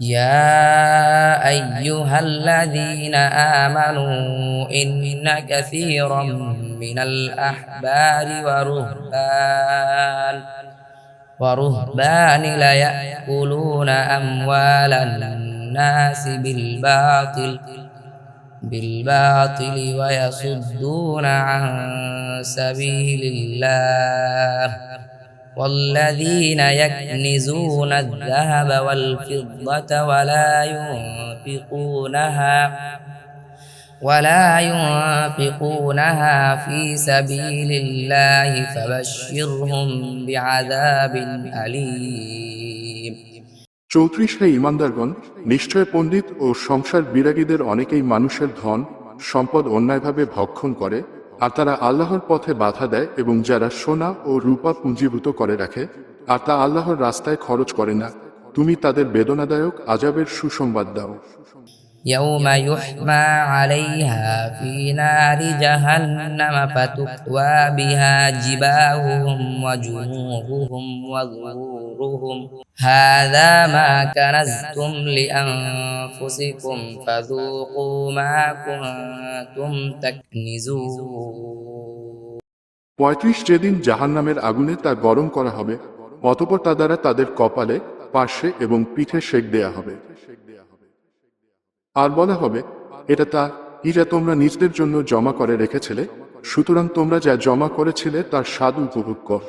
يا أيها الذين آمنوا إن كثيرا من الأحبار ورهبان ورهبان ليأكلون أموال الناس بالباطل بالباطل ويصدون عن سبيل الله. والذين يكنزون الذهب والفضة ولا ينفقونها ولا ينفقونها في سبيل الله فبشرهم بعذاب أليم চৌত্রিশ হে ইমানদারগণ নিশ্চয় পণ্ডিত ও সংসার বিরাগীদের অনেকেই মানুষের ধন সম্পদ অন্যায়ভাবে ভক্ষণ করে আর তারা আল্লাহর পথে বাধা দেয় এবং যারা সোনা ও রূপা পুঞ্জীভূত করে রাখে, আর তা আল্লাহর রাস্তায় খরচ করে না। তুমি তাদের বেদনাদায়ক আজাবের সুসংবাদ দাও। يوم يحمى عليها في نار جهنم فتكوى بها جباههم وجنوبهم وظهورهم هذا ما كنزتم لأنفسكم فذوقوا ما كنتم تكنزون পঁয়ত্রিশ যেদিন জাহান্নামের আগুনে তা গরম করা হবে অতপর তা দ্বারা তাদের কপালে পার্শ্বে এবং পিঠে সেক দেয়া হবে আর বলা হবে, এটা তা ইরা তোমরা নিজদের জন্য জমা করে রেখেছিলে, সুতরাং তোমরা যা জমা করেছিলে তার স্বাদ উপভোগ কর।